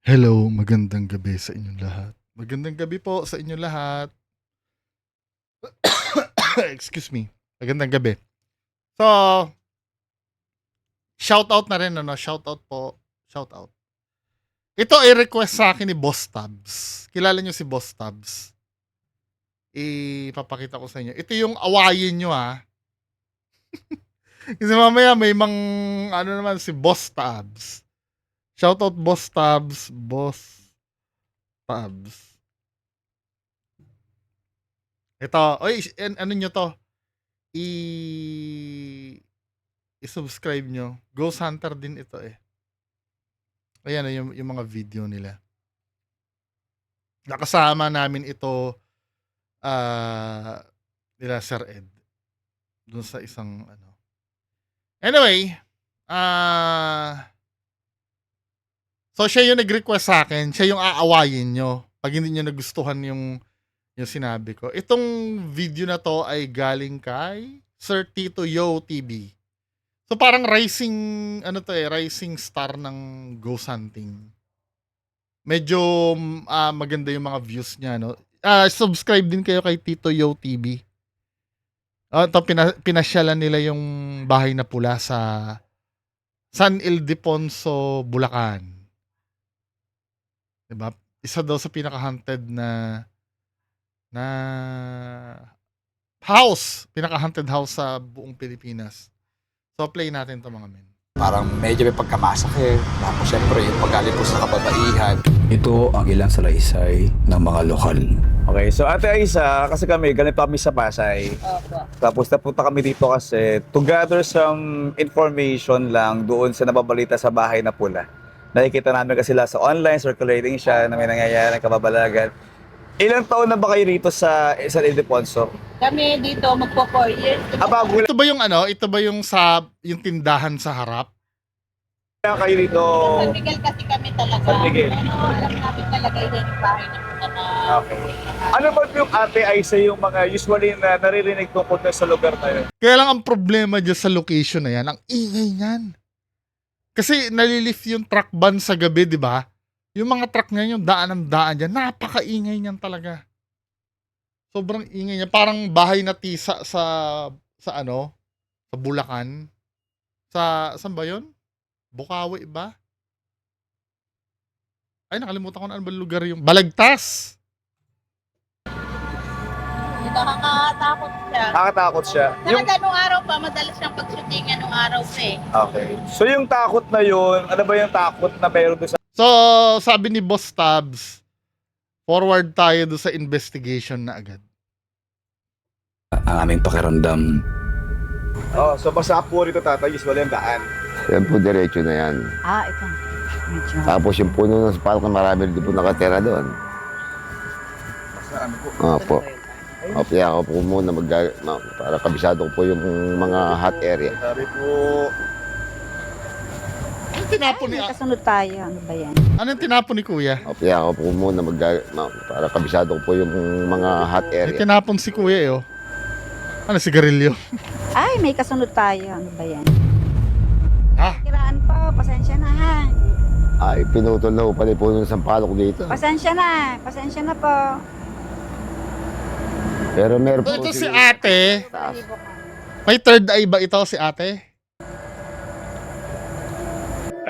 Hello, magandang gabi sa inyong lahat. Magandang gabi po sa inyong lahat. Excuse me. Magandang gabi. So, shout out na rin ano, shout out po. Shout out. Ito ay request sa akin ni Boss Tabs. Kilala niyo si Boss Tabs? Ipapakita ko sa inyo. Ito yung awayin nyo ha. Kasi mamaya may mang ano naman si Boss Tabs. Shoutout Boss Tabs, Boss Tabs. Ito, oy, an- ano nyo to? I i-subscribe nyo. Ghost Hunter din ito eh. Ayan yung, yung mga video nila. Nakasama namin ito ah nila Sir Ed. Doon sa isang ano. Anyway, ah So siya yung nag-request sa akin, siya yung aawayin nyo pag hindi nyo nagustuhan yung yung sinabi ko. Itong video na to ay galing kay Sir Tito Yo TV. So parang rising ano to eh, rising star ng ghost hunting. Medyo ah, maganda yung mga views niya no. Ah, subscribe din kayo kay Tito Yo TV. Ah, ito, pina, pinasyalan nila yung bahay na pula sa San Ildefonso, Bulacan. 'Di ba? Isa daw sa pinaka-haunted na na house, pinaka-haunted house sa buong Pilipinas. So play natin 'to mga men. Parang medyo may pagkamasakit. Tapos syempre yung paggaling po sa kababaihan. Ito ang ilang salaysay ng mga lokal. Okay, so Ate Aisa, kasi kami, ganito kami sa Pasay. Tapos napunta kami dito kasi to gather some information lang doon sa nababalita sa bahay na pula. Nakikita namin kasi sila sa online, circulating siya, na may nangyayari ng kababalagan. Ilang taon na ba kayo rito sa San Ildefonso? Kami dito magpo 4 years. Ah, Ito ba yung ano? Ito ba yung sa yung tindahan sa harap? lang kayo rito. San Miguel kasi kami talaga. San Miguel. Ano, alam namin talaga yun yung bahay na muna na. Okay. Ano ba yung Ate Aisa yung mga usually na naririnig tungkol na sa lugar na yun? Kaya lang ang problema dyan sa location na yan, ang ingay niyan. Kasi nalilift yung truck ban sa gabi, di ba? Yung mga truck ngayon, yung daan ng daan dyan, napakaingay niyan talaga. Sobrang ingay niya. Parang bahay na tisa sa, sa ano, sa Bulacan. Sa, saan ba yun? Bukawi ba? Ay, nakalimutan ko na ano ba lugar yung... Balagtas! Ito nakakatakot siya. Nakakatakot siya. Saka Yung, ganung araw pa, madalas siyang pag-shootingan nung araw pa eh. okay. So yung takot na yun, ano ba yung takot na meron doon sa So, sabi ni Boss Tabs, forward tayo do sa investigation na agad. Ang aming pakiramdam, Oh, so basta po rito tatay, usually ang daan. Yan po, diretso na yan. Ah, ito. Medyo. Tapos yung puno ng spalk marami rin po nakatera doon. Basta ano po. Opo. O, kaya ako po muna mag ma- para kabisado ko po yung mga hot area. Sabi po, Ano tinapon ni, May kasunod tayo. Ano ba yan? ano yung tinapon ni Kuya? O, kaya ako po muna mag ma- para kabisado ko po yung mga hot May area. tinapon si Kuya eh, oh. Ano, sigarilyo? Ay, may kasunod tayo. Ano ba yan? Ha? Kiraan po. Pasensya na ha. Ay, pinutol na po pala yung puno ng sampalok dito. Pasensya na. Pasensya na po. Pero meron po ito si ate. May third eye ba ito si ate?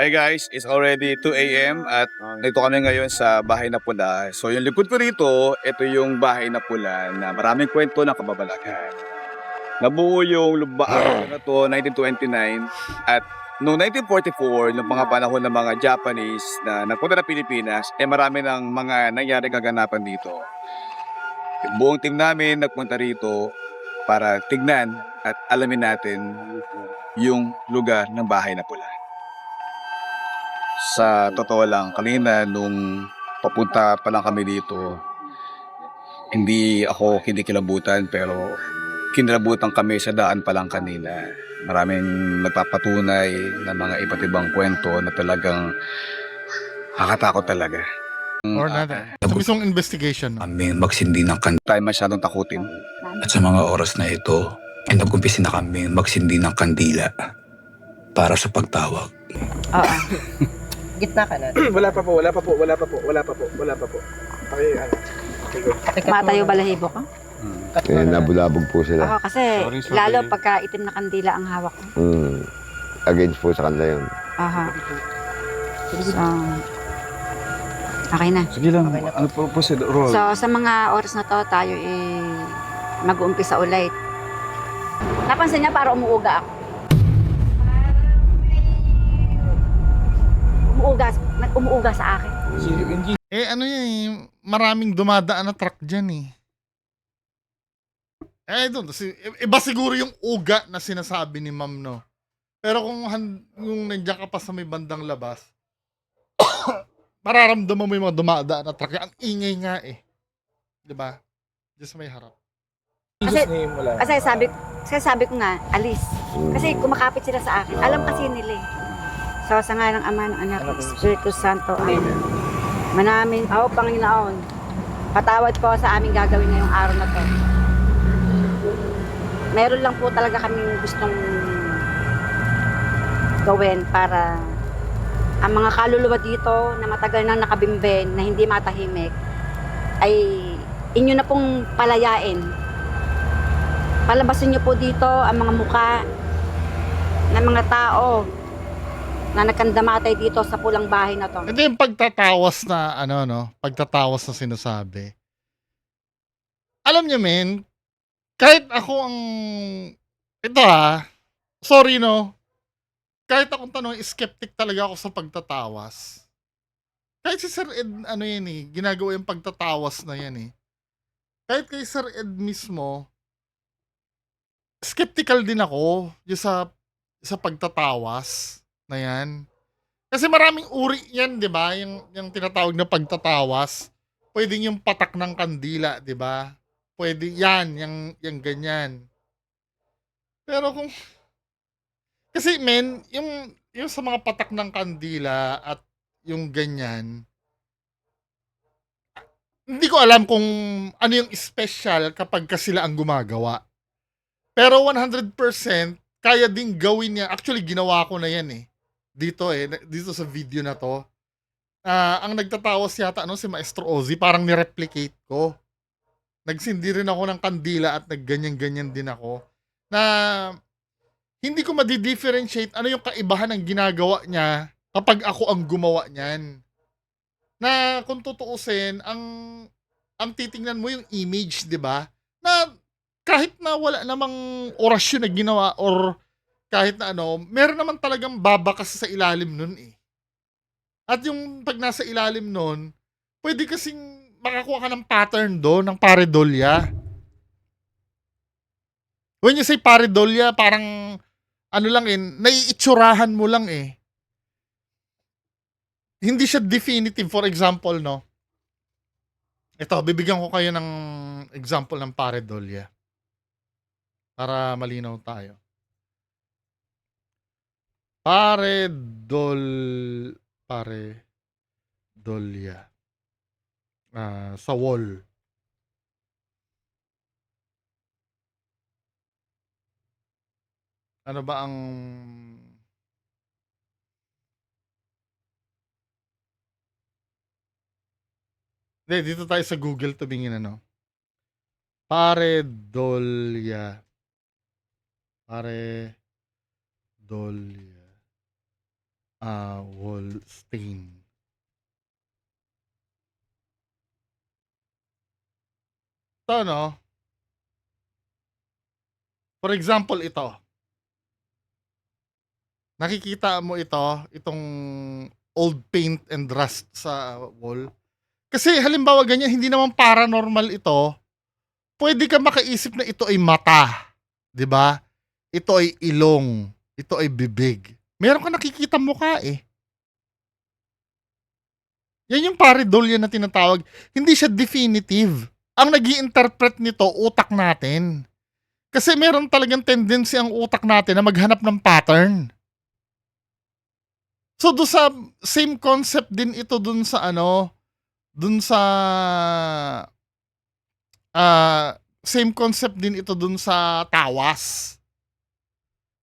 Hi guys, it's already 2 a.m. at dito kami ngayon sa Bahay na Pula. So yung likod ko rito, ito yung Bahay na Pula na maraming kwento ng kababalagan. Nabuo yung lubaan na to 1929 at noong 1944, noong mga panahon ng mga Japanese na nagpunta ng Pilipinas, eh marami ng mga nangyari kaganapan dito. Yung buong team namin nagpunta rito para tignan at alamin natin yung lugar ng Bahay na Pula. Sa totoo lang, kanina nung papunta pa lang kami dito, hindi ako kinikilabutan pero kinilabutan kami sa daan pa lang kanina. Maraming nagpapatunay ng mga iba't ibang kwento na talagang nakakatakot talaga. Or Ah, not? Sa mismong investigation. no? kami magsindi ng kandila. tayo masyadong takutin. At sa mga oras na ito, ay nagkumpisi na kami magsindi ng kandila para sa pagtawag. Oo. Gitna ka na. wala pa po, wala pa po, wala pa po, wala pa po, wala pa po. Okay, ano. Okay, go. Matayo balahibo ka? Mo Eh, na. nabulabog po sila. Ako kasi, Sorry, sorry. lalo pagka itim na kandila ang hawak ko. Mm. Against po sa kanila yun. Aha. So, okay na. Sige lang, Okay na po. ano po procedural? So, sa mga oras na to, tayo eh, mag-uumpisa ulit. Napansin niya para umuuga ako. Umuuga, umuuga sa akin. Si Wendy, Eh ano yan eh, maraming dumadaan na truck dyan eh. Eh doon, si, iba siguro yung uga na sinasabi ni ma'am no. Pero kung han, yung nandiyan ka pa sa may bandang labas, mararamdaman mo yung mga dumadaan na truck. Ang ingay nga eh. 'Di ba? Sa may harap. Kasi-. Kasi sabi, kasi sabi ko nga, alis. Kasi kumakapit sila sa akin. Alam kasi nila eh. So, sa nga ng Ama, ng Anak, Espiritu Santo, Amen. Manamin, ako Panginoon, patawad po sa aming gagawin ngayong araw na to. Meron lang po talaga kaming gustong gawin para ang mga kaluluwa dito na matagal nang nakabimben, na hindi matahimik, ay inyo na pong palayain palabasin niyo po dito ang mga muka ng mga tao na nagkandamatay dito sa pulang bahay na to. Ito yung pagtatawas na ano no, pagtatawas na sinasabi. Alam niyo men, kahit ako ang ito ha, sorry no, kahit akong tanong, skeptic talaga ako sa pagtatawas. Kahit si Sir Ed, ano yan eh, ginagawa yung pagtatawas na yan eh. Kahit kay Sir Ed mismo, skeptical din ako yung sa, sa pagtatawas na yan. Kasi maraming uri yan, di ba? Yung, yung tinatawag na pagtatawas. Pwedeng yung patak ng kandila, di ba? Pwede yan, yung, yung ganyan. Pero kung... Kasi men, yung, yung sa mga patak ng kandila at yung ganyan, hindi ko alam kung ano yung special kapag ka sila ang gumagawa. Pero 100% kaya ding gawin niya. Actually, ginawa ko na yan eh dito eh, dito sa video na to, ah ang nagtatawas yata ano, si Maestro Ozzy, parang ni-replicate ko. Nagsindi rin ako ng kandila at nagganyan-ganyan din ako. Na hindi ko madi-differentiate ano yung kaibahan ng ginagawa niya kapag ako ang gumawa niyan. Na kung tutuusin, ang ang titingnan mo yung image, 'di ba? Na kahit na wala namang orasyon na ginawa or kahit na ano, meron naman talagang babakas sa ilalim nun eh. At yung pag nasa ilalim nun, pwede kasing makakuha ka ng pattern doon, ng pareidolia. When you say pareidolia, parang ano lang eh, naiitsurahan mo lang eh. Hindi siya definitive. For example, no? Ito, bibigyan ko kayo ng example ng pareidolia. Para malinaw tayo. Paredol pare dolya ah sa wall. Ano ba ang Hindi, dito tayo sa Google tumingin ano. Paredolya. Pare Dolya. Ah, wall stain. Ito, no? For example, ito. Nakikita mo ito, itong old paint and rust sa wall. Kasi halimbawa ganyan, hindi naman paranormal ito. Pwede ka makaisip na ito ay mata. 'Di ba? Ito ay ilong. Ito ay bibig. Meron ka nakikita mukha eh. Yan yung pareidolia na tinatawag. Hindi siya definitive. Ang nag interpret nito, utak natin. Kasi meron talagang tendency ang utak natin na maghanap ng pattern. So, do sa same concept din ito dun sa ano, dun sa ah same concept din ito dun sa tawas.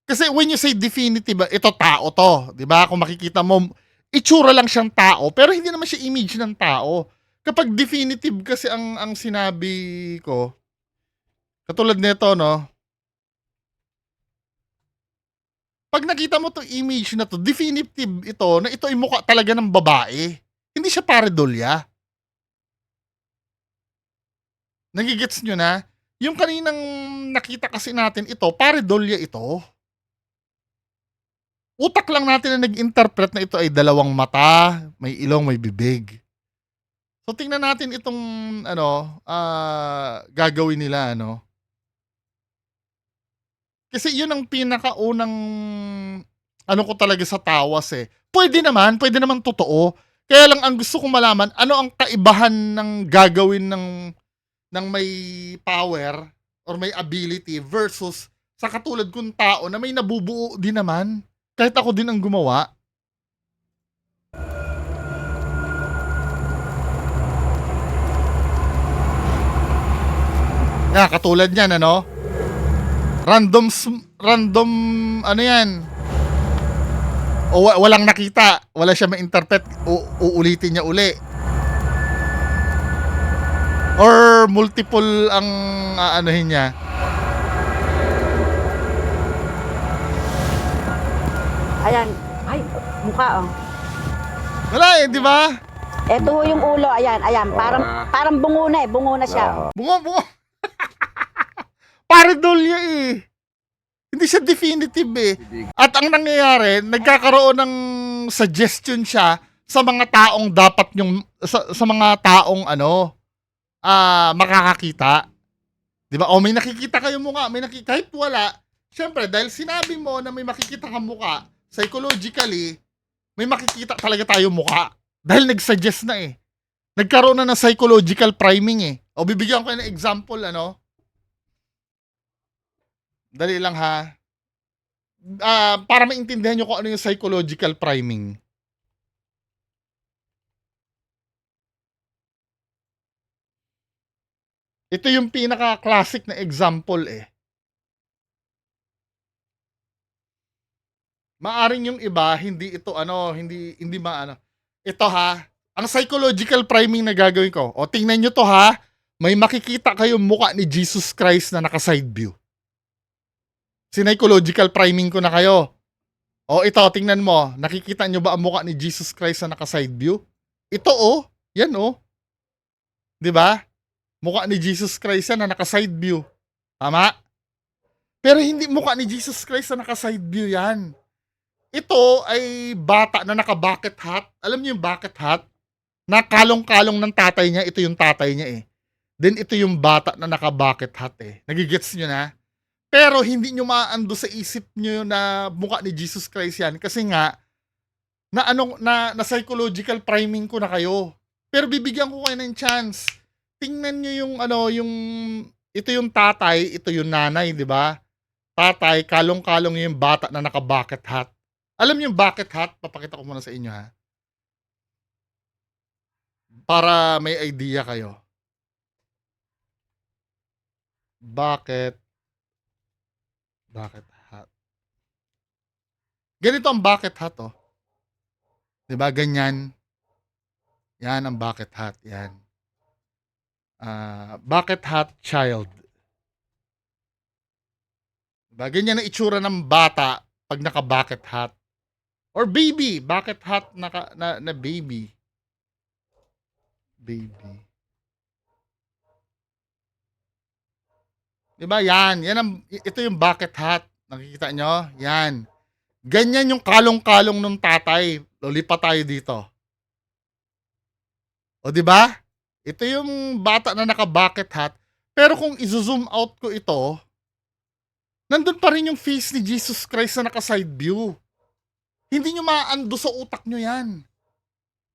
Kasi when you say definitive, ito tao to, 'di ba? Kung makikita mo itsura lang siyang tao, pero hindi naman siya image ng tao. Kapag definitive kasi ang ang sinabi ko, katulad nito, no? Pag nakita mo to image na to, definitive ito na ito ay mukha talaga ng babae. Hindi siya paredolya. Nagigets nyo na? Yung kaninang nakita kasi natin ito, paredolya ito. Utak lang natin na nag-interpret na ito ay dalawang mata, may ilong, may bibig. So tingnan natin itong ano, ah gagawin nila ano. Kasi yun ang pinakaunang ano ko talaga sa tawas eh. Pwede naman, pwede naman totoo. Kaya lang ang gusto kong malaman, ano ang kaibahan ng gagawin ng ng may power or may ability versus sa katulad kong tao na may nabubuo din naman. Kahit ako din ang gumawa. Na, katulad niyan, ano? Random, random, ano yan? O wa- walang nakita, wala siya ma-interpret, u- uulitin niya uli. Or multiple ang aanohin niya. Ayan. Ay, mukha oh. Wala eh, di ba? Ito ho yung ulo, ayan, ayan. Parang, parang bungo na eh, bungo na siya. Bungo, bungo. Paredolya eh. Hindi siya definitive eh. At ang nangyayari, nagkakaroon ng suggestion siya sa mga taong dapat yung sa, sa mga taong ano ah makakakita. 'Di ba? O may nakikita kayo mukha, may nakikita kahit wala. Syempre, dahil sinabi mo na may makikita kang mukha, psychologically, may makikita talaga tayo mukha. Dahil nag-suggest na eh. Nagkaroon na ng psychological priming eh. O bibigyan ko kayo ng example, ano? Dali lang ha. Ah, para maintindihan nyo kung ano yung psychological priming. Ito yung pinaka-classic na example eh. Maaring yung iba, hindi ito ano, hindi hindi maano. Ito ha, ang psychological priming na gagawin ko. O tingnan nyo to ha, may makikita kayong mukha ni Jesus Christ na naka-side view. Psychological priming ko na kayo. O ito, tingnan mo, nakikita nyo ba ang mukha ni Jesus Christ na naka-side view? Ito oh, yan oh. 'Di ba? Mukha ni Jesus Christ na naka-side view. Tama? Pero hindi mukha ni Jesus Christ na naka-side view yan. Ito ay bata na naka-bucket hat. Alam niyo yung bucket hat? Na kalong-kalong ng tatay niya, ito yung tatay niya eh. Then ito yung bata na naka-bucket hat eh. Nagigets niyo na? Pero hindi nyo maando sa isip nyo na mukha ni Jesus Christ yan kasi nga na anong na, na psychological priming ko na kayo. Pero bibigyan ko kayo ng chance. Tingnan nyo yung ano yung ito yung tatay, ito yung nanay, di ba? Tatay, kalong-kalong yung bata na naka-bucket hat. Alam niyo yung bucket hat? Papakita ko muna sa inyo ha. Para may idea kayo. Bucket bucket hat. Ganito ang bucket hat, oh. ba ganyan? Yan ang bucket hat, yan. Ah, bucket hat child. 'Di ba ganyan ang itsura ng bata pag naka-bucket hat. Or baby, bucket hat naka, na, na baby. Baby. 'Di ba? Yan, yan ang ito yung bucket hat. Nakikita nyo? Yan. Ganyan yung kalong-kalong nung tatay. Lolipa tayo dito. O 'di ba? Ito yung bata na naka-bucket hat. Pero kung i-zoom out ko ito, nandun pa rin yung face ni Jesus Christ na naka-side view. Hindi nyo maando sa utak nyo yan.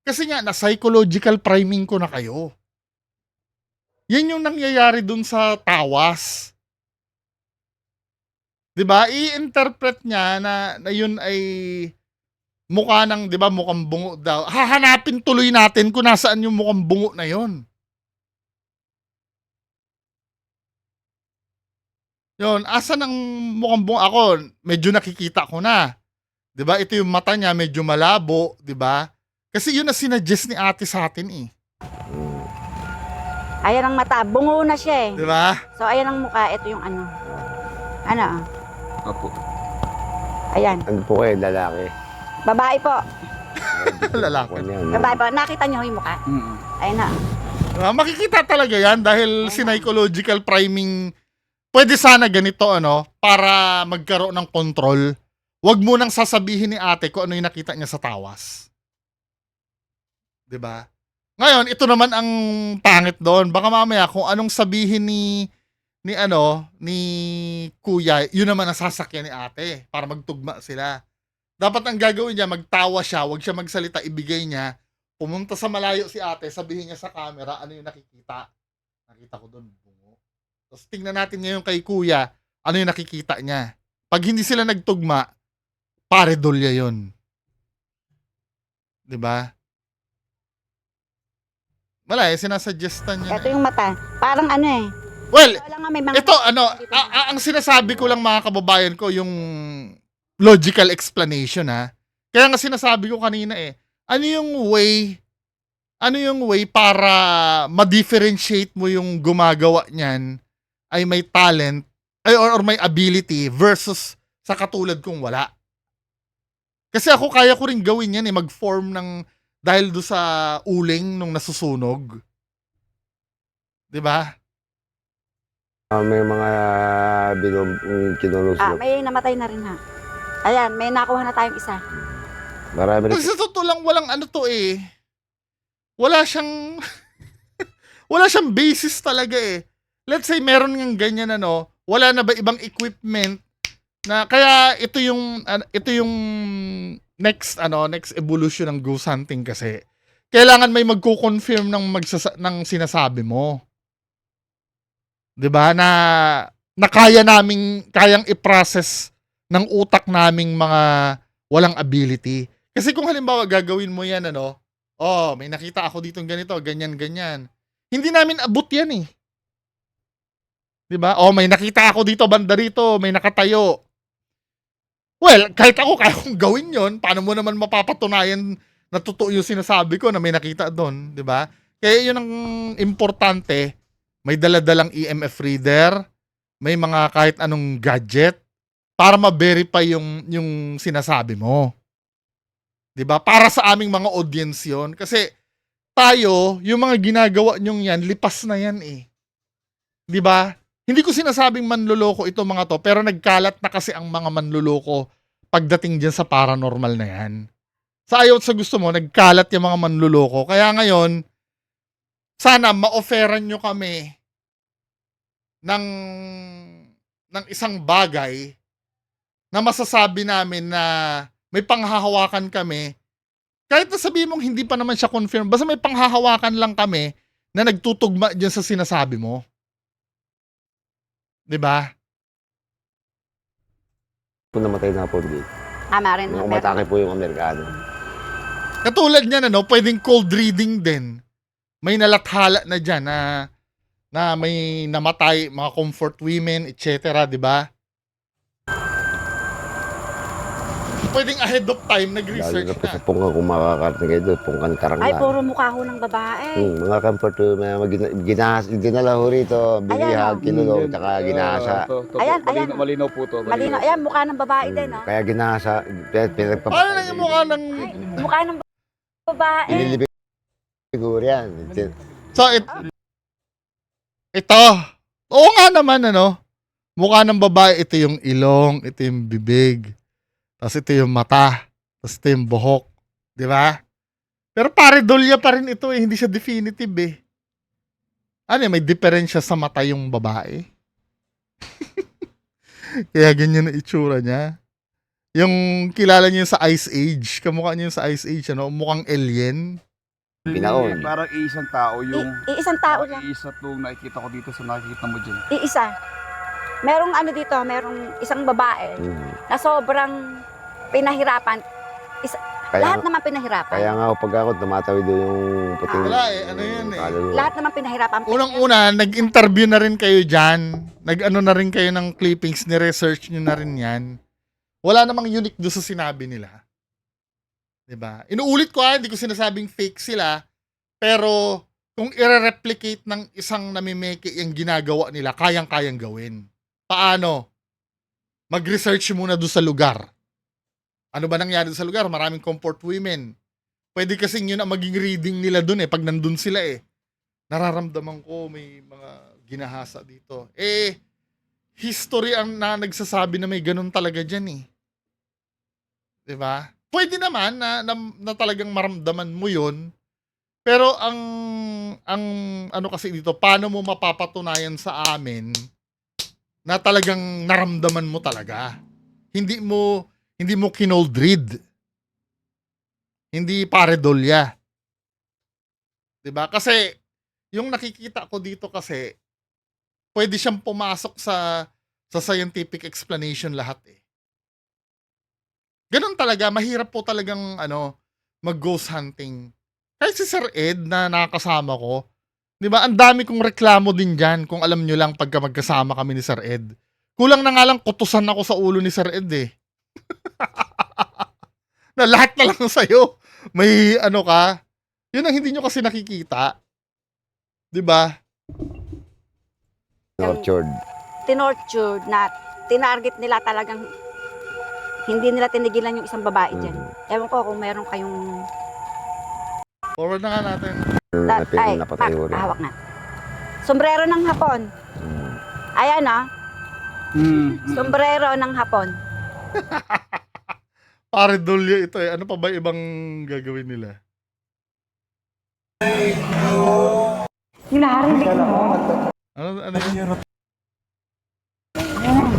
Kasi nga, na psychological priming ko na kayo. Yan yung nangyayari dun sa tawas. 'Di ba? I-interpret niya na, na yun ay mukha ng, 'di ba, mukhang bungo daw. Hahanapin tuloy natin kung nasaan yung mukhang bungo na yun. Yun, asan ang mukhang bungo? Ako, medyo nakikita ko na. 'Di ba? Ito yung mata niya, medyo malabo, 'di ba? Kasi yun na sinuggest ni ate sa atin eh. Ayan ang mata, bungo na siya eh. 'Di ba? So ayan ang mukha, ito yung ano. Ano? Opo. Ayan. Ano po kayo, lalaki? Babae po. Lalaki. Niyan. Babae po. Nakita niyo yung mukha? Mm-mm. Ayun na. Ah, makikita talaga 'yan dahil psychological priming pwede sana ganito ano para magkaroon ng control. Huwag mo nang sasabihin ni ate kung ano yung nakita niya sa tawas. 'Di ba? Ngayon, ito naman ang pangit doon. Baka mamaya kung anong sabihin ni ni ano, ni kuya, yun naman ang sasakyan ni ate para magtugma sila. Dapat ang gagawin niya, magtawa siya, wag siya magsalita, ibigay niya, pumunta sa malayo si ate, sabihin niya sa camera, ano yung nakikita. Nakita ko doon, bungo. Tapos tingnan natin ngayon kay kuya, ano yung nakikita niya. Pag hindi sila nagtugma, pare dolya yun. 'Di ba? Wala eh, sinasuggestan niya. Ito yung mata. Parang ano eh. Well, Wala nga may mga... ito ano, a- a- ang sinasabi ko lang mga kababayan ko yung logical explanation ha. Kaya nga sinasabi ko kanina eh, ano yung way ano yung way para ma-differentiate mo yung gumagawa niyan ay may talent ay or, or may ability versus sa katulad kong wala. Kasi ako kaya ko rin gawin yan eh, mag-form ng dahil do sa uling nung nasusunog. 'Di ba? Ah, may mga bilog Ah, kinulusot. may namatay na rin ha. Ayan, may nakuha na tayong isa. Marami rin. Sa totoo lang, walang ano to eh. Wala siyang, wala siyang basis talaga eh. Let's say meron ng ganyan ano, wala na ba ibang equipment na kaya ito yung ano, ito yung next ano, next evolution ng ghost hunting kasi kailangan may magko-confirm ng magsasa- ng sinasabi mo. 'Di ba na na kaya naming kayang i-process ng utak naming mga walang ability. Kasi kung halimbawa gagawin mo yan, ano, oh, may nakita ako dito ganito, ganyan, ganyan. Hindi namin abot yan eh. 'Di ba? Oh, may nakita ako dito, banda rito, may nakatayo. Well, kahit ako kaya kong gawin yon, paano mo naman mapapatunayan na totoo yung sinasabi ko na may nakita doon, 'di ba? Kaya yun ang importante, may daladalang EMF reader, may mga kahit anong gadget para ma-verify yung yung sinasabi mo. 'Di ba? Para sa aming mga audience 'yon kasi tayo, yung mga ginagawa nyong yan, lipas na yan eh. 'Di ba? Hindi ko sinasabing manluloko ito mga to, pero nagkalat na kasi ang mga manluloko pagdating diyan sa paranormal na yan. Sa ayaw sa gusto mo, nagkalat yung mga manluloko. Kaya ngayon, sana ma-offeran nyo kami ng ng isang bagay na masasabi namin na may panghahawakan kami kahit na sabihin mong hindi pa naman siya confirm basta may panghahawakan lang kami na nagtutugma dyan sa sinasabi mo 'di ba po namatay na po dito. Tama rin. Nung umatake po yung Amerikano. katulad niyan ano pwedeng cold reading din may nalathala na dyan na na may namatay mga comfort women etc 'di ba pwedeng ahead of time nag-research na po na sa punga kung makakarating kayo doon, pungkan Ay, karanglan. puro mukha ho ng babae. Hmm, mga comfort to, mga magina- ginas, ginala ho rito, binihag, kinulong, Yun, tsaka ah, ginasa. to, Ayan, malinaw, ayan. malinaw po to. Malino. Ayan, mukha ng babae Hmm, din, oh. Kaya ginasa, pin- pinagpapatay. paano na yung mukha ng Mukha ng babae. Siguro yan. Tin- So, it, ito. Oo nga naman, ano. Mukha ng babae, ito yung ilong, ito yung bibig. Tapos ito yung mata. Tapos ito yung buhok. Di ba? Pero pare, dolya pa rin ito eh. Hindi siya definitive eh. Ano may diferensya sa mata yung babae. Kaya ganyan ang itsura niya. Yung kilala niyo sa Ice Age. Kamukha niyo yung sa Ice Age, ano? Mukhang alien. Pinaon. Parang isang tao yung... I- iisang tao lang. Isa itong nakikita ko dito sa nakikita mo dyan. Iisa. Merong ano dito, merong isang babae Hmm. na sobrang pinahirapan. Kaya, Lahat naman pinahirapan. kaya nga pag ako tumatawid doon yung puting... Wala eh, ano yun eh. kaluluwa. Lahat naman pinahirapan. Unang-una, nag-interview na rin kayo dyan. Nag-ano na rin kayo ng clippings, ni-research nyo na rin yan. Wala namang unique doon sa sinabi nila. 'Di ba? Inuulit ko ah, hindi ko sinasabing fake sila, pero kung i-replicate ng isang namimeke yung ginagawa nila, kayang-kayang gawin. Paano? Mag-research muna doon sa lugar. Ano ba nangyari sa lugar? Maraming comfort women. Pwede kasing yun ang maging reading nila doon eh, pag nandun sila eh. Nararamdaman ko may mga ginahasa dito. Eh, history ang na nagsasabi na may ganun talaga dyan eh. ba? Pwede naman na, na, na talagang maramdaman mo yun. Pero ang ang ano kasi dito, paano mo mapapatunayan sa amin na talagang naramdaman mo talaga? Hindi mo hindi mo kinoldread. Hindi paredolya. 'Di ba? Kasi yung nakikita ko dito kasi pwede siyang pumasok sa sa scientific explanation lahat eh. Ganun talaga, mahirap po talagang ano, mag ghost hunting. Kahit si Sir Ed na nakakasama ko, 'di ba? Ang dami kong reklamo din diyan kung alam nyo lang pagka magkasama kami ni Sir Ed. Kulang na nga lang kutusan ako sa ulo ni Sir Ed eh. na lahat na lang sa'yo. May ano ka. Yun ang hindi nyo kasi nakikita. 'Di ba? Orchard. Tinortured na tinarget nila talagang hindi nila tinigilan yung isang babae dyan. Mm. Ewan ko kung meron kayong Forward na nga natin. La- Natin ay, napatay Pak, hawak na. Sombrero ng hapon. Mm. Ayan ah, Hmm. sombrero ng hapon. Pare dolyo ito eh. Ano pa ba ibang gagawin nila? Nilaharinig mo. Ano, ano yun?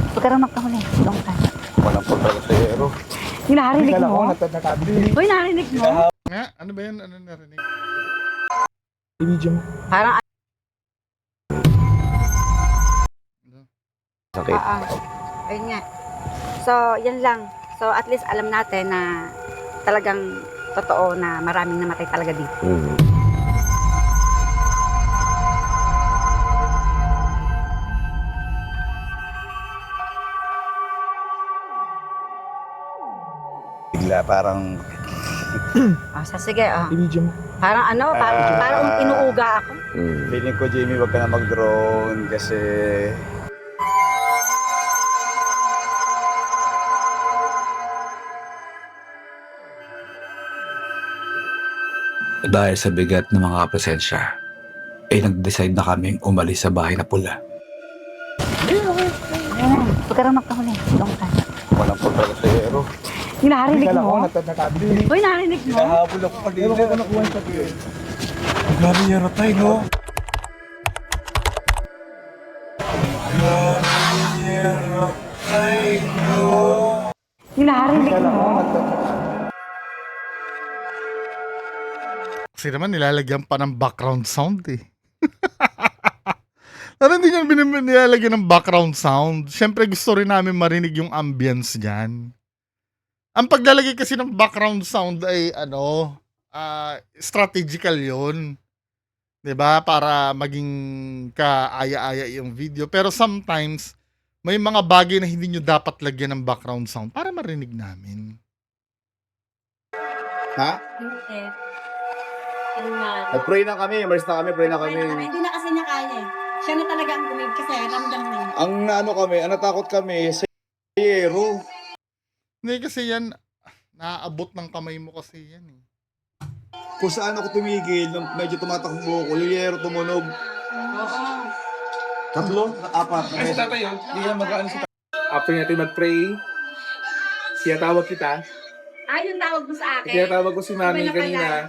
Huwag ka rin magkahuli. Doon ka. Walang problema sa ero. Nilaharinig Kala ko mo. natatabi. Uy, narinig mo. Nga, ano ba yan? Ano narinig? I-video mo. Parang Sakit. Ah, ah. Ayun nga. So, yan lang. So, at least alam natin na talagang totoo na maraming namatay talaga dito. Mm. Parang Ah, so, sige, ah. I-video mo. Parang ano, parang, Ah. parang inuuga ako. Mm. feeling ko Jamie wag ka na mag-drone kasi Dahil sa bigat ng mga presensya, ay nag-decide na kaming umalis sa bahay na pula. Huwag ka rin magkahuli. Doon ka. Walang problema sa ero. Kala ko mo. natatabi. Uy, narinig mo. Nahabol ako Ewan ko kung nakuha yung sabi. Grabe yung ratay, no? Nilaharinig Kala ko mo. natatabi. Kasi naman nilalagyan pa ng background sound eh. Pero hindi nyo bin- nilalagyan ng background sound. Siyempre gusto rin namin marinig yung ambience dyan. Ang paglalagay kasi ng background sound ay ano, ah, strategical yon 'Di ba Para maging kaaya-aya yung video. Pero sometimes, may mga bagay na hindi nyo dapat lagyan ng background sound para marinig namin. Ha? Hindi. Nag-pray na kami, immerse na kami, pray na kami. Hindi na kasi niya kaya eh. Siya na talaga ang bumig kasi ramdam na niya. Ang ano kami, ang natakot kami sa yero. Hindi kasi yan, naaabot ng kamay mo kasi yan eh. Kung saan ako tumigil, nung medyo tumatakbo ko, yung yero tumunog. Tatlo? Apat. Ay, si tatay yun. Hindi na mag-ano si tatay. After natin mag-pray, siya tawag kita. Ah, yung tawag mo sa akin. Siya tawag ko si mami na kanina.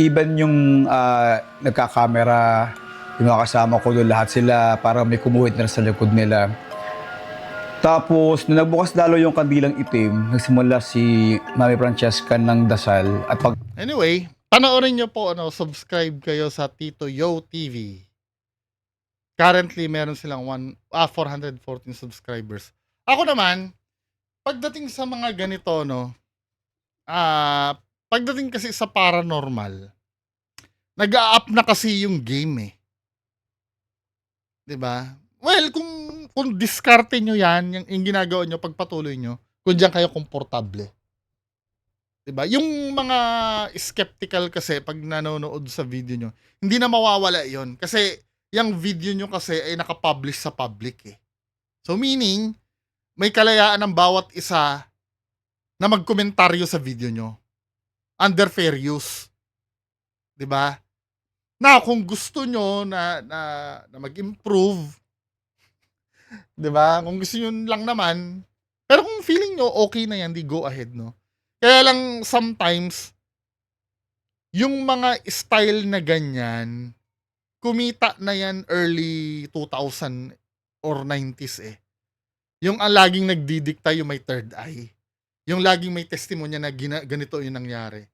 Even yung ah, nagka-camera, yung mga kasama ko doon, lahat sila parang may kumuhit na sa likod nila. Tapos, nung nagbukas lalo yung kandilang itim, nagsimula si Mami Francesca ng dasal at pag Anyway, panoorin nyo po, ano, subscribe kayo sa Tito Yo TV. Currently, meron silang one, ah, 414 subscribers. Ako naman, pagdating sa mga ganito, no, ah, pagdating kasi sa paranormal, nag-a-up na kasi yung game eh. 'Di ba? Well, kung kung diskarte nyo yan, yung, yung ginagawa nyo, pagpatuloy nyo, kung diyan kayo komportable. 'Di ba? Yung mga skeptical kasi pag nanonood sa video nyo, hindi na mawawala 'yon kasi yung video nyo kasi ay nakapublish sa public eh. So meaning, may kalayaan ng bawat isa na magkomentaryo sa video nyo. Under fair use. ba? Na kung gusto nyo na, na, na mag-improve, 'di ba? Kung gusto nyo lang naman, pero kung feeling nyo okay na yan, di go ahead, no? Kaya lang sometimes, yung mga style na ganyan, kumita na yan early 2000 or 90s eh. Yung ang laging nagdidikta yung may third eye. Yung laging may testimonya na gina, ganito yung nangyari.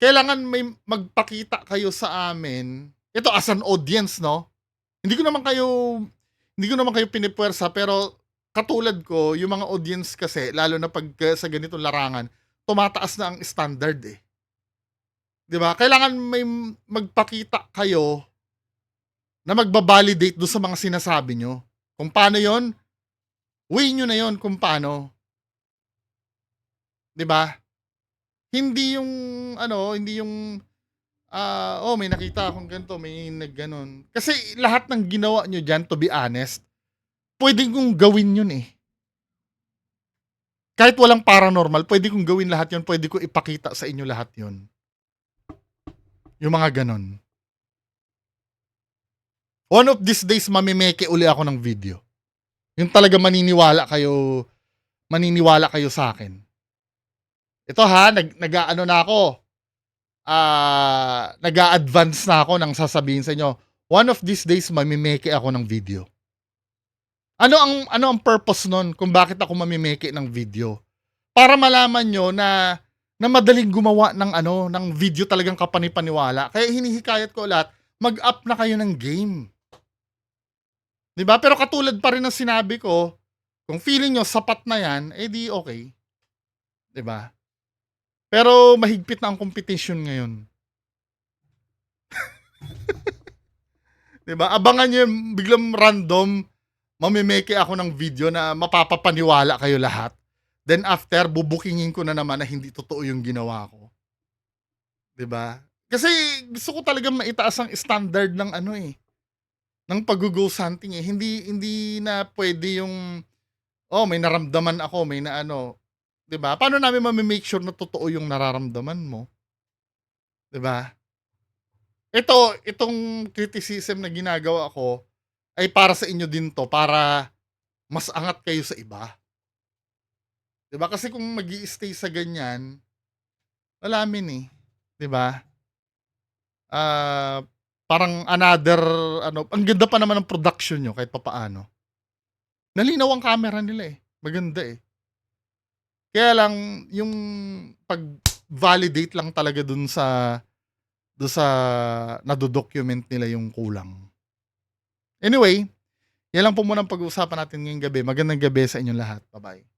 Kailangan may magpakita kayo sa amin. Ito as an audience, no? Hindi ko naman kayo hindi ko naman kayo pinipwersa pero katulad ko, yung mga audience kasi, lalo na pag sa ganitong larangan, tumataas na ang standard eh. 'Di ba? Kailangan may magpakita kayo na magbabalidate do sa mga sinasabi nyo. Kung paano yon way nyo na yon kung paano. 'Di ba? Hindi yung ano, hindi yung ah, oh, may nakita akong ganito, may nagganon. Kasi lahat ng ginawa nyo dyan, to be honest, pwede kong gawin yun eh. Kahit walang paranormal, pwede kong gawin lahat yun, pwede ko ipakita sa inyo lahat yun. Yung mga ganon. One of these days, mamimeke uli ako ng video. Yung talaga maniniwala kayo, maniniwala kayo sa akin. Ito ha, nag, nag-ano na ako. Ah, nag-a-advance na ako nang sasabihin sa inyo. One of these days, mamimeke ako ng video. Ano ang ano ang purpose nun kung bakit ako mamimeke ng video? Para malaman nyo na na madaling gumawa ng ano ng video talagang kapanipaniwala. Kaya hinihikayat ko lahat, mag-up na kayo ng game. 'Di ba? Pero katulad pa rin ng sinabi ko, kung feeling nyo sapat na 'yan, eh di okay. 'Di ba? Pero mahigpit na ang competition ngayon. 'Di ba? Abangan yung biglang random mamimeke ako ng video na mapapapaniwala kayo lahat. Then after, bubukingin ko na naman na hindi totoo yung ginawa ko. 'Di ba? Kasi gusto ko talaga maitaas ang standard ng ano eh ng pag-go hunting eh. Hindi hindi na pwede yung oh, may naramdaman ako, may na ano, 'di ba? Paano namin ma-make sure na totoo yung nararamdaman mo? 'Di ba? Ito, itong criticism na ginagawa ko ay para sa inyo din to, para mas angat kayo sa iba. 'Di ba? Kasi kung magi-stay sa ganyan, wala min eh, 'di ba? Ah, parang another ano, ang ganda pa naman ng production nyo kahit papaano. Nalinaw ang camera nila eh. Maganda eh. Kaya lang yung pag-validate lang talaga dun sa dun sa nado-document nila yung kulang. Anyway, yan lang po muna ang pag-uusapan natin ngayong gabi. Magandang gabi sa inyong lahat. Bye-bye.